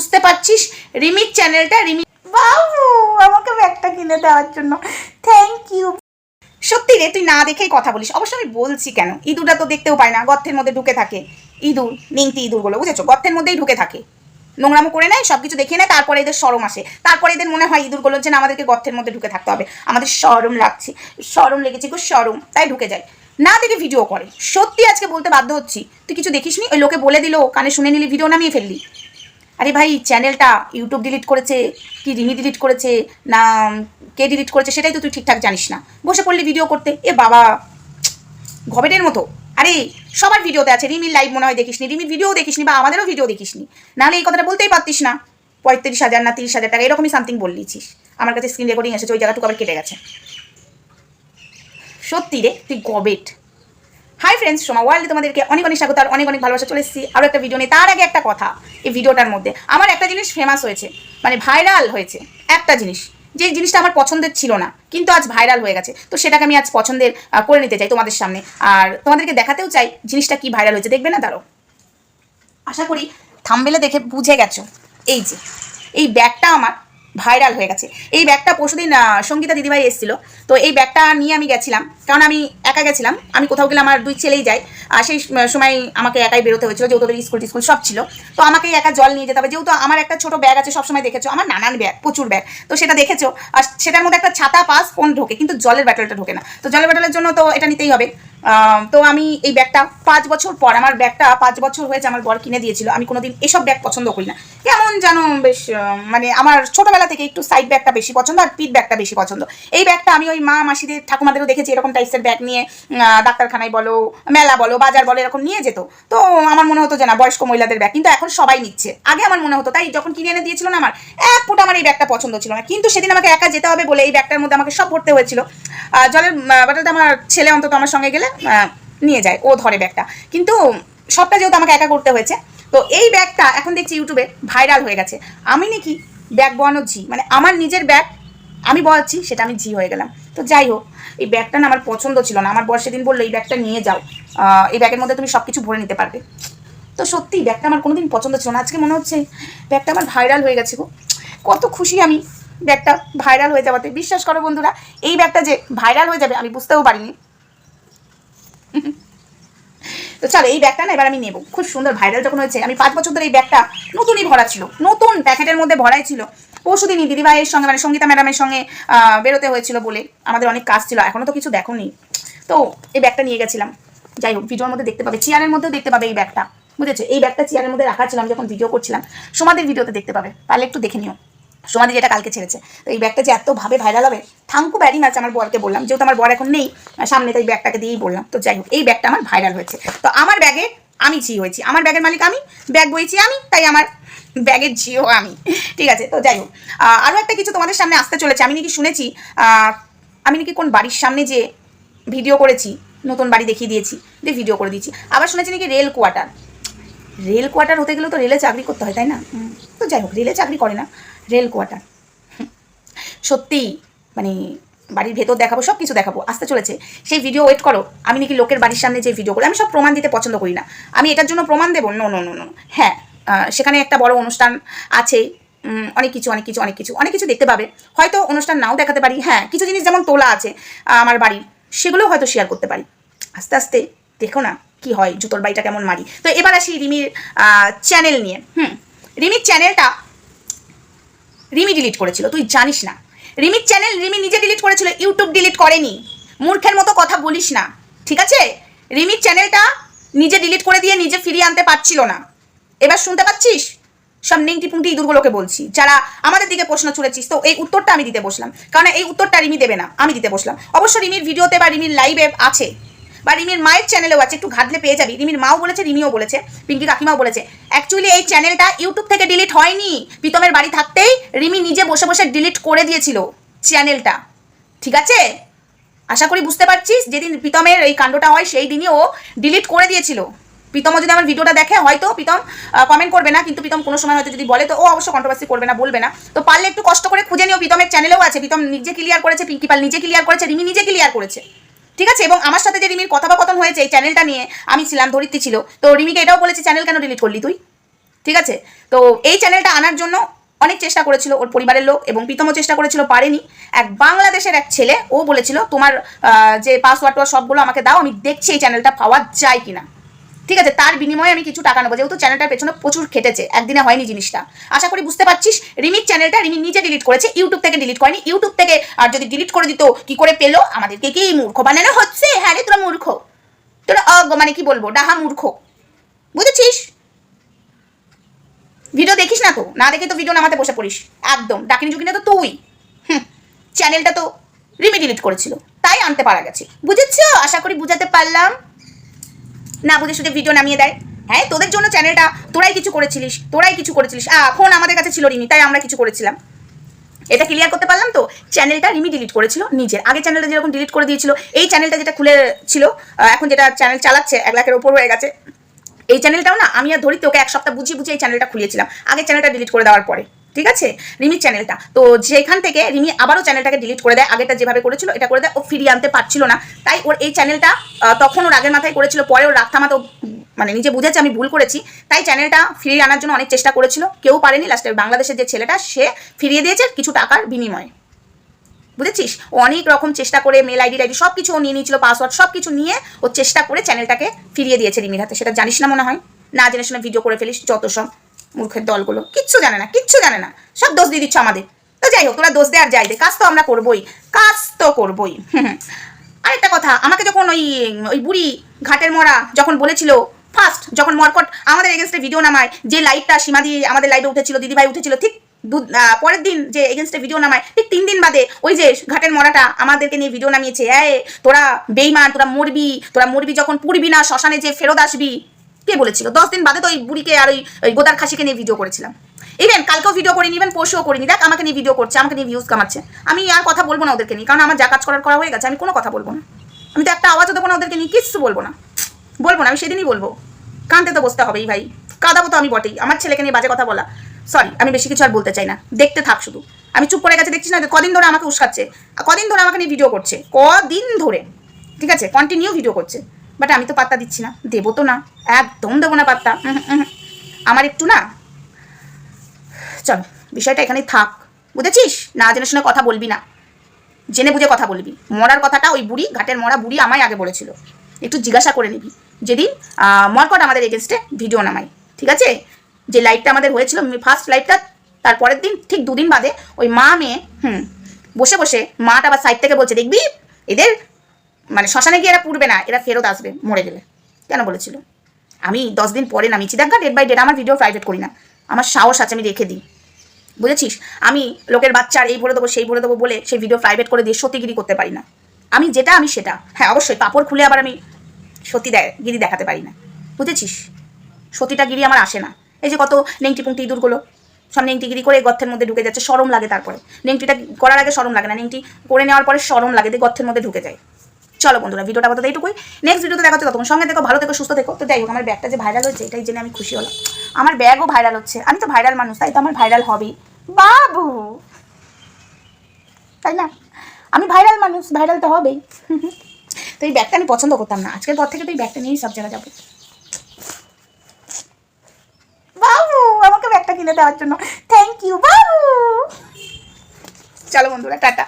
বুঝতে পারছিস? রিমির চ্যানেলটা রিমি বাবু আমাকে ব্যাগটা কিনে দেওয়ার জন্য। থ্যাংক ইউ সত্যি রে তুই না দেখেই কথা বলিস। অবশ্য আমি বলছি কেন? ইঁদুরটা তো দেখতেও পায় না গর্তের মধ্যে ঢুকে থাকে। ইঁদুর নিংটি ইঁদুরগুলো বুঝেছ? গর্তের মধ্যেই ঢুকে থাকে। নোংরামো করে নেয় সব কিছু দেখিয়ে নেয় তারপরে এদের সরম আসে। তারপরে এদের মনে হয় ইঁদুরগুলো যে না আমাদেরকে গর্তের মধ্যে ঢুকে থাকতে হবে। আমাদের সরম লাগছে। সরম লেগেছে গো সরম। তাই ঢুকে যায়। না দেখে ভিডিও করে। সত্যি আজকে বলতে বাধ্য হচ্ছি। তুই কিছু দেখিসনি? ওই লোকে বলে দিল কানে শুনে নিলি ভিডিও নামিয়ে ফেললি। আরে ভাই চ্যানেলটা ইউটিউব ডিলিট করেছে, কি রিমি ডিলিট করেছে, না কে ডিলিট করেছে, সেটাই তো তুই ঠিকঠাক জানিস না। বসে পড়লি ভিডিও করতে। এ বাবা, ঘবেটের মতো। আরে, সবার ভিডিওতে আছে। রিমির লাইভ মনে হয় দেখিসনি। রিমির ভিডিও দেখিসনি বা আমাদেরও ভিডিও দেখিসনি। নাহলে এই কথাটা বলতেই পারতিস না। পঁয়ত্রিশ হাজার না তিরিশ হাজার টাকা, এরকমই সামথিং বললিছিস। আমার কাছে স্ক্রিন রেকর্ডিং এসেছে, ওই জায়গাটুকু আবার কেটে গেছে। সত্যি রে, তুই গবেট। হাই ফ্রেন্ডস সোমা ওয়ার্ল্ডে তোমাদেরকে অনেক অনেক স্বাগত আর অনেক অনেক ভালোবাসা। চলে এসেছি আরও একটা ভিডিও নিয়ে। তার আগে একটা কথা এই ভিডিওটার মধ্যে। আমার একটা জিনিস ফেমাস হয়েছে মানে ভাইরাল হয়েছে। একটা জিনিস, যে জিনিসটা আমার পছন্দের ছিল না, কিন্তু আজ ভাইরাল হয়ে গেছে। তো সেটাকে আমি আজ পছন্দের করে নিতে চাই তোমাদের সামনে। আর তোমাদেরকে দেখাতেও চাই জিনিসটা কি ভাইরাল হয়েছে। দেখবে না? দাঁড়ো আশা করি থামবেলে দেখে বুঝে গেছো। এই যে, এই ব্যাগটা আমার ভাইরাল হয়ে গেছে। এই ব্যাগটা পরশুদিন সঙ্গীতা দিদিভাই এসেছিল। তো এই ব্যাগটা নিয়ে আমি গেছিলাম। কারণ আমি একা গেছিলাম। আমি কোথাও গেলে আমার দুই ছেলেই যায়। আর সেই সময় আমাকে একাই বেরোতে হয়েছিল যেহেতু ওদের স্কুল টিস্কুল সব ছিল। তো আমাকে একা জল নিয়ে যেতে হবে। যেহেতু আমার একটা ছোট ব্যাগ আছে, সবসময় দেখেছ, আমার নানান ব্যাগ, প্রচুর ব্যাগ। তো সেটা দেখেছ। আর সেটার মধ্যে একটা ছাতা পাস, ফোন ঢোকে। কিন্তু জলের ব্যাটলটা ঢোকে না। তো জলের ব্যাটলের জন্য তো এটা নিতেই হবে। তো আমি এই ব্যাগটা পাঁচ বছর পর, আমার ব্যাগটা পাঁচ বছর হয়েছে, আমার বর কিনে দিয়েছিল। আমি কোনোদিন এসব ব্যাগ পছন্দ করি না। কেমন যেন বেশ মানে আমার ছোটবেলা থেকে একটু সাইড ব্যাগটা বেশি পছন্দ আর পিট ব্যাগটা বেশি পছন্দ। এই ব্যাগটা আমি ওই মা মাসিদের, ঠাকুমাদেরও দেখেছি, এরকম টাইপসের ব্যাগ নিয়ে ডাক্তারখানায় বলো, মেলা বলো, বাজার বলো, এরকম নিয়ে যেত। তো আমার মনে হতো যে না, বয়স্ক মহিলাদের ব্যাগ, কিন্তু এখন সবাই নিচ্ছে। আগে আমার মনে হতো, তাই যখন কিনে এনে দিয়েছিল না আমার, এক ফুট আমার এই ব্যাগটা পছন্দ ছিল না। কিন্তু সেদিন আমাকে একা যেতে হবে বলে এই ব্যাগটার মধ্যে আমাকে সব ভরতে হয়েছিল। জলের বাটালটা আমার ছেলে অন্তত আমার সঙ্গে গেলে নিয়ে যায়, ও ধরে ব্যাগটা। কিন্তু সবটা যেহেতু আমাকে একা করতে হয়েছে, তো এই ব্যাগটা এখন দেখছি ইউটিউবে ভাইরাল হয়ে গেছে। আমি নাকি ব্যাগ বয়ানোর ঝি মানে আমার নিজের ব্যাগ আমি বয়াচ্ছি, সেটা আমি ঝি হয়ে গেলাম। তো যাই হোক, এই ব্যাগটা না আমার পছন্দ ছিল না। আমার বর সেদিন বলল, এই ব্যাগটা নিয়ে যাও। এই ব্যাগের মধ্যে তুমি সব কিছু ভরে নিতে পারবে। তো সত্যি ব্যাগটা আমার কোনোদিন পছন্দ ছিল না। আজকে মনে হচ্ছে, ব্যাগটা আমার ভাইরাল হয়ে গেছে গো। কত খুশি আমি ব্যাগটা ভাইরাল হয়ে যাওয়াতে। বিশ্বাস করো বন্ধুরা, এই ব্যাগটা যে ভাইরাল হয়ে যাবে, আমি বুঝতেও পারিনি। তো চলো, এই ব্যাগটা না এবার আমি নেব। খুব সুন্দর ভাইরাল যখন হয়েছে, আমি পাঁচ বছর ধরে এই ব্যাগটা নতুনই ভরা ছিল। নতুন প্যাকেটের মধ্যে ভরাই ছিল। পরশুদিনই দিদিভাইয়ের সঙ্গে মানে সঙ্গীতা ম্যাডামের সঙ্গে বেরোতে হয়েছিল বলে আমাদের অনেক কাজ ছিল এখনও তো কিছু দেখোনি। তো এই ব্যাগটা নিয়ে গেছিলাম। যাই হোক, ভিডিওর মধ্যে দেখতে পাবে, চেয়ারের মধ্যেও দেখতে পাবে এই ব্যাগটা। বুঝেছ? এই ব্যাগটা চেয়ারের মধ্যে রাখা ছিল আমি যখন ভিডিও করছিলাম সমাধির ভিডিওতে দেখতে পাবে। তাহলে একটু দেখে নিও। সমাধি যেটা কালকে ছেড়েছে। তো এই ব্যাগটা যে এতভাবে ভাইরাল হবে থাঙ্কু ব্যারি ম্যাচ আমার বরকে বললাম। যেহেতু আমার বর এখন নেই সামনে তাই ব্যাগটাকে দিয়েই বললাম। তো যাই হোক, এই ব্যাগটা আমার ভাইরাল হয়েছে। তো আমার ব্যাগে আমি ঝি হয়েছি। আমার ব্যাগের মালিক আমি, ব্যাগ বইছি আমি, তাই আমার ব্যাগের ঝিও আমি। ঠিক আছে, তো যাই হোক আরও একটা কিছু তোমাদের সামনে আসতে চলেছে। আমি নাকি শুনেছি আমি নাকি কোন বাড়ির সামনে যে ভিডিও করেছি, নতুন বাড়ি দেখিয়ে দিয়েছি, দিয়ে ভিডিও করে দিয়েছি। আবার শুনেছি নাকি রেল কোয়ার্টার রেল কোয়ার্টার হতে গেলে তো রেলে চাকরি করতে হয়, তাই না? তো যাই হোক রেলে চাকরি করে না। রেল কোয়ার্টার সত্যি মানে বাড়ির ভেতর দেখাবো সব কিছু দেখাবো, আসতে চলেছে। সেই ভিডিও ওয়েট করো, আমি নাকি লোকের বাড়ির সামনে যে ভিডিও করি, আমি সব প্রমাণ দিতে পছন্দ করি না। আমি এটার জন্য প্রমাণ দেবো? নো নো নো নো হ্যাঁ সেখানে একটা বড় অনুষ্ঠান আছে অনেক কিছু অনেক কিছু অনেক কিছু অনেক কিছু দেখতে পাবে। হয়তো অনুষ্ঠান নাও দেখাতে পারি। হ্যাঁ কিছু জিনিস যেমন তোলা আছে আমার বাড়ির, সেগুলোও হয়তো শেয়ার করতে পারি। আস্তে আস্তে, দেখো না কি হয়, জুতোর বাড়িটা কেমন মারি। তো এবার আসি রিমির চ্যানেল নিয়ে। হুম, রিমির চ্যানেলটা রিমি ডিলিট করেছিল, তুই জানিস না। রিমির চ্যানেল রিমি নিজে ডিলিট করেছিল ইউটিউব ডিলিট করেনি। মূর্খের মতো কথা বলিস না, ঠিক আছে? রিমির চ্যানেলটা নিজে ডিলিট করে দিয়ে নিজে ফিরিয়ে আনতে পারছিল না। এবার শুনতে পাচ্ছিস? সব নেংটি পুংটি ইঁদুরগুলোকে বলছি, যারা আমাদের দিকে প্রশ্ন ছুড়েছিস। তো এই উত্তরটা আমি দিতে বসলাম, কারণ এই উত্তরটা রিমি দেবে না, আমি দিতে বসলাম। অবশ্য রিমির ভিডিওতে বা রিমির লাইভে আছে। বা রিমির মায়ের চ্যানেলেও আছে, একটু ঘাটলে পেয়ে যাবি। রিমির মাও বলেছে, রিমিও বলেছে, পিঙ্কি কাকিমাও বলেছে। অ্যাকচুয়ালি এই চ্যানেলটা ইউটিউব থেকে ডিলিট হয়নি। প্রীতমের বাড়ি থাকতেই রিমি নিজে বসে বসে ডিলিট করে দিয়েছিল চ্যানেলটা ঠিক আছে? আশা করি বুঝতে পারছিস, যেদিন প্রীতমের এই কাণ্ডটা হয়, সেই দিনই ও ডিলিট করে দিয়েছিল। প্রীতম যদি আমার ভিডিওটা দেখে, হয়তো প্রীতম কমেন্ট করবে না, কিন্তু প্রীতম কোনো সময় হয়তো যদি বলে, তো ও অবশ্য কন্ট্রোভার্সি করবে না, বলবে না। তো পারলে একটু কষ্ট করে খুঁজে নিও, প্রীতমের চ্যানেলেও আছে। প্রীতম নিজে ক্লিয়ার করেছে, পিঙ্কি পাল নিজে ক্লিয়ার করেছে, রিমি নিজে ক্লিয়ার করেছে। ঠিক আছে? এবং আমার সাথে যে রিমির কথোপকথন হয়েছে এই চ্যানেলটা নিয়ে, আমি ছিলাম, ধরিত্রী ছিল। তো রিমিকে এটাও বলেছে চ্যানেল কেন ডিলিট করলি তুই? ঠিক আছে? তো এই চ্যানেলটা আনার জন্য অনেক চেষ্টা করেছিল ওর পরিবারের লোক এবং প্রীতমও চেষ্টা করেছিল, পারেনি। এক বাংলাদেশের এক ছেলে, ও বলেছিল, তোমার যে পাসওয়ার্ড সবগুলো আমাকে দাও, আমি দেখছি এই চ্যানেলটা পাওয়া যায় কিনা। ঠিক আছে, তার বিনিময়ে আমি কিছু টাকা নেব। যেহেতু চ্যানেলটার পেছনে প্রচুর খেটেছে, একদিনে হয়নি জিনিসটা। আশা করি বুঝতে পারছিস, রিমির চ্যানেলটা রিমি নিজে ডিলিট করেছে ইউটিউব থেকে ডিলিট করেনি। ইউটিউব থেকে আর যদি ডিলিট করে দিত, কি করে পেল? আমাদেরকে কি মূর্খ বানানো হচ্ছে? হ্যাঁ রে, তোরা মূর্খ। তোরা অজ্ঞ মানে কি বলব, ডাহা মূর্খ। বুঝেছিস? ভিডিও দেখিস না তো? না দেখে তো ভিডিও নামাতে বসে পড়িস। একদম, ডাকিনি জুকিনি তো তুই। হুম চ্যানেলটা তো রিমি ডিলিট করেছিল। তাই আনতে পারা গেছে। বুঝেছ? আশা করি বুঝাতে পারলাম। না বুঝে শুধু ভিডিও নামিয়ে দেয়। হ্যাঁ তোদের জন্য চ্যানেলটা তোরাই কিছু করেছিলিস, তোরাই কিছু করেছিলিস। আ ফোন আমাদের কাছে ছিল রিমি, তাই আমরা কিছু করেছিলাম। এটা ক্লিয়ার করতে পারলাম তো? চ্যানেলটা রিমি ডিলিট করেছিল নিজের। আগে চ্যানেলটা যেরকম ডিলিট করে দিয়েছিল, এই চ্যানেলটা যেটা খুলে ছিল এখন যেটা চ্যানেল চালাচ্ছে, এক লাখের ওপর হয়ে গেছে। এই চ্যানেলটাও না, আমি আর ধরিতে ওকে এক সপ্তাহ বুঝিয়ে বুঝিয়ে এই চ্যানেলটা খুলিয়েছিলাম। আগে চ্যানেলটা ডিলিট করে দেওয়ার পরে। ঠিক আছে? রিমির চ্যানেলটা। তো যেখান থেকে রিমি আবারও চ্যানেলটাকে ডিলিট করে দেয় আগেটা যেভাবে করেছিল এটা করে দেয়, ও ফিরিয়ে আনতে পারছিল না। তাই ওর এই চ্যানেলটা তখন ওর আগের মাথায় করেছিল, পরে ওর রাগ থামাতে মানে নিজে বুঝেছে আমি ভুল করেছি। তাই চ্যানেলটা ফিরিয়ে আনার জন্য অনেক চেষ্টা করেছিল, কেউ পারেনি। লাস্টে বাংলাদেশের যে ছেলেটা, সে ফিরিয়ে দিয়েছে কিছু টাকার বিনিময়ে। বুঝেছিস? অনেক রকম চেষ্টা করে মেল আইডি টাইডি সব কিছু ও নিয়ে নিয়েছিল পাসওয়ার্ড সব কিছু নিয়ে ও চেষ্টা করে চ্যানেলটাকে ফিরিয়ে দিয়েছে রিমির হাতে। সেটা জানিস না মনে হয়? না জেনে শুনে ভিডিও করে ফেলিস, যত সব। মূর্খের দলগুলো। কিচ্ছু জানে না, কিচ্ছু জানে না। সব দোষ দিয়ে দিচ্ছ আমাদের। তো যাই হোক, তোরা দোষ দে আর যাই দে। কাজ তো আমরা করবোই, কাজ তো করবোই। আরেকটা কথা, আমাকে যখন ওই ওই বুড়ি ঘাটের মরা যখন বলেছিল ফার্স্ট যখন মরকট আমাদের এগেনস্টে ভিডিও নামায়, যে লাইভটা সীমা দিয়ে আমাদের লাইভে উঠেছিল, দিদিভাই উঠেছিল, ঠিক দু- পরের দিন যে এগেনস্টে ভিডিও নামায়, ঠিক তিন দিন বাদে ওই যে ঘাটের মরাটা আমাদেরকে নিয়ে ভিডিও নামিয়েছে। এই, তোরা বেইমান তোরা মরবি তোরা মরবি যখন পুড়বি না, শ্মশানে যে ফেরত আসবি কে বলেছিল? দশ দিন বাদে তো ওই বুড়িকে আর ওই গোদার খাসিকে নিয়ে ভিডিও করেছিলাম। ইভেন কালকেও ভিডিও করিনি ইভেন পরশুও করিনি। দেখ, আমাকে নিয়ে ভিডিও করছে, আমাকে নিয়ে ভিউজ কামাচ্ছে। আমি আর কথা বলব না ওদেরকে নিয়ে, কারণ আমার যা কাজ করার করা হয়ে গেছে, আমি কোনো কথা বলব না। আমি তো একটা আওয়াজও দেবো না ওদেরকে নিয়ে, কিচ্ছু বলব না। বলব না, আমি সেদিনই বলব। কানতে তো বসতে হবেই ভাই। কাঁদাবো তো আমি বটেই। আমার ছেলেকে নিয়ে বাজে কথা বলা। সরি আমি বেশি কিছু আর বলতে চাই না। দেখতে থাক শুধু। আমি চুপ করে গেছে, দেখছিস না? কদিন ধরে আমাকে উস্কাচ্ছে। কদিন ধরে আমাকে নিয়ে ভিডিও করছে। কদিন ধরে। ঠিক আছে? কন্টিনিউ ভিডিও করছে। বাট আমি তো পাত্তা দিচ্ছি না। দেবো তো না। একদম দেবো না পাত্তা। আমার একটু না চলো, বিষয়টা এখানেই থাক। বুঝেছিস? না জেনে শুনে কথা বলবি না। জেনে বুঝে কথা বলবি। মরার কথাটা ওই বুড়ি, ঘাটের মরা বুড়ি আমায় আগে বলেছিল। একটু জিজ্ঞাসা করে নিবি। যেদিন মরকট আমাদের এগেনস্টে ভিডিও নামাই। ঠিক আছে? যে লাইভটা আমাদের হয়েছিল ফার্স্ট লাইভটা তারপরের দিন, ঠিক দুদিন বাদে ওই মা মেয়ে, হুম, বসে বসে মাটা আবার সাইড থেকে বলছে, দেখবি? এদের মানে শ্মশানে গিয়ে এরা পুড়বে না, এরা ফেরত আসবে, মরে গেলে। কেন বলেছিল? আমি দশ দিন পরে নামিয়েছি। দেখ ডেট বাই ডেট আমার ভিডিও প্রাইভেট করি না। আমার সাহস আছে, আমি রেখে দিই। বুঝেছিস? আমি লোকের বাচ্চার এই ভরে দেবো, সেই ভরে দেবো বলে সেই ভিডিও প্রাইভেট করে দিয়ে সত্যিগিরি করতে পারি না। আমি যেটা, আমি সেটা। হ্যাঁ অবশ্যই কাপড় খুলে আবার আমি সত্যি গিরি দেখাতে পারি না। বুঝেছিস? সতীটা গিরি আমার আসে না। এই যে কত নেংটি পুংটি ইঁদুরগুলো সব নেংটি গিরি করে গর্তের মধ্যে ঢুকে যাচ্ছে, সরম লাগে তারপরে। নেংটিটা করার আগে সরম লাগে না, নেংটি করে নেওয়ার পরে সরম লাগে, দিয়ে গর্থের মধ্যে ঢুকে যায়। চলো বন্ধুরা, ভিডিওটা আপাতত এইটুকুই। নেক্সট ভিডিওতে দেখা হচ্ছে তখন সঙ্গে দেখো ভালো থেকো, সুস্থ থেকো। তো যাই হোক, আমার ব্যাগটা যে ভাইরাল হচ্ছে এটাই জেনে আমি খুশি হলাম। আমার ব্যাগও ভাইরাল হচ্ছে। আমি তো ভাইরাল মানুষ, তাই তো আমার ভাইরাল হবেই। বাবু! তাই না? আমি ভাইরাল মানুষ ভাইরাল তো হবেই। তো এই ব্যাগটা আমি পছন্দ করতাম না। আজকের পর থেকে তো এই ব্যাগটা নিয়েই সব জায়গায় যাব। বাবু, আমাকে ব্যাগটা কিনে দেওয়ার জন্য। থ্যাংক ইউ বাবু! চলো বন্ধুরা, টাটা।